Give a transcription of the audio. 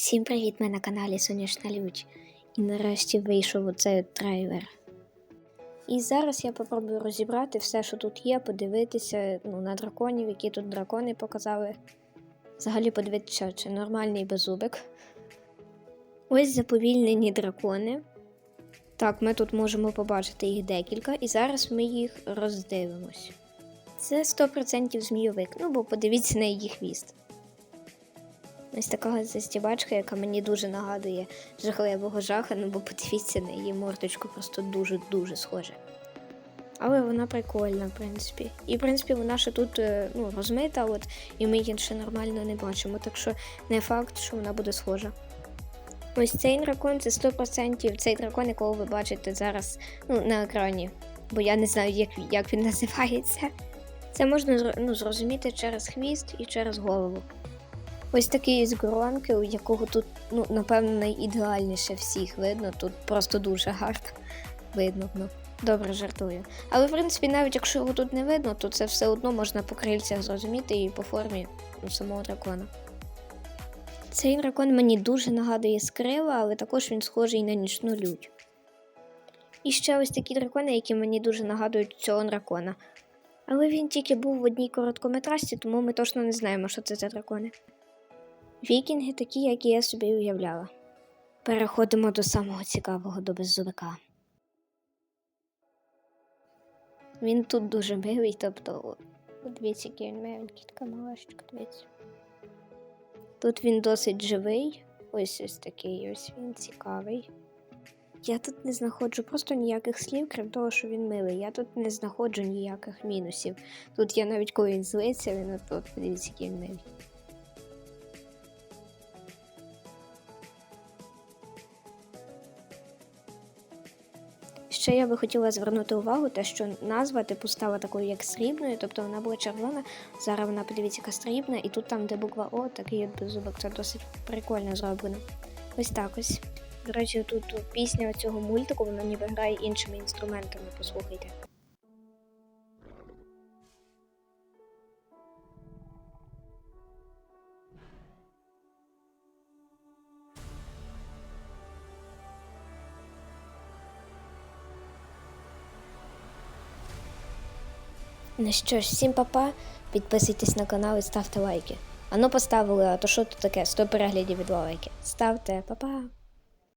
Всім привіт! Ми на каналі Сонячна Лють. І нарешті вийшов оцей трейлер. І зараз я попробую розібрати все, що тут є, подивитися ну, на драконів, які тут дракони показали. Взагалі подивитися, чи нормальний беззубик. Ось заповільнені дракони. Так, ми тут можемо побачити їх декілька, і зараз ми їх роздивимось. Це 100% змійовик, ну бо подивіться на її хвіст. Ось така застібачка, яка мені дуже нагадує жахливого жаха, ну бо подивіться на її мордочку, просто дуже-дуже схоже. Але вона прикольна, в принципі. І, в принципі, вона ще тут е, ну, розмита, от, і ми її ще нормально не бачимо, так що не факт, що вона буде схожа. Ось цей дракон це 100% цей дракон, якого ви бачите зараз ну, на екрані. Бо я не знаю, як, як він називається. Це можна ну, зрозуміти через хвіст і через голову. Ось такий з горонки, у якого тут, ну, напевно, найідеальніше всіх видно. Тут просто дуже гарно видно. Ну, добре жартую. Але, в принципі, навіть якщо його тут не видно, то це все одно можна по крильцях зрозуміти і по формі ну, самого дракона. Цей дракон мені дуже нагадує скрила, але також він схожий на нічну лють. І ще ось такі дракони, які мені дуже нагадують цього дракона. Але він тільки був в одній короткометражці, тому ми точно не знаємо, що це за дракони. Вікінги такі, які я собі уявляла. Переходимо до самого цікавого до беззубика. Він тут дуже милий, тобто, дивіться, який він миленький, така малашечка, дивіться. Тут він досить живий, ось ось такий, ось він цікавий. Я тут не знаходжу просто ніяких слів, крім того, що він милий. Я тут не знаходжу ніяких мінусів. Тут я навіть коли він злиться, він от, от подивіться, який він милий. Ще я би хотіла звернути увагу, те, що назва типу стала такою, як срібною, тобто вона була червона, зараз вона подивіться, яка срібна, і тут там, де буква О, такий от беззубок, це досить прикольно зроблено. Ось так ось. До речі, тут пісня цього мультику, вона ніби грає іншими інструментами, послухайте. Ну що ж, всім папа, підписуйтесь на канал і ставте лайки. А ну поставили, а то що тут таке? 100 переглядів від лайки. Ставте, па-па!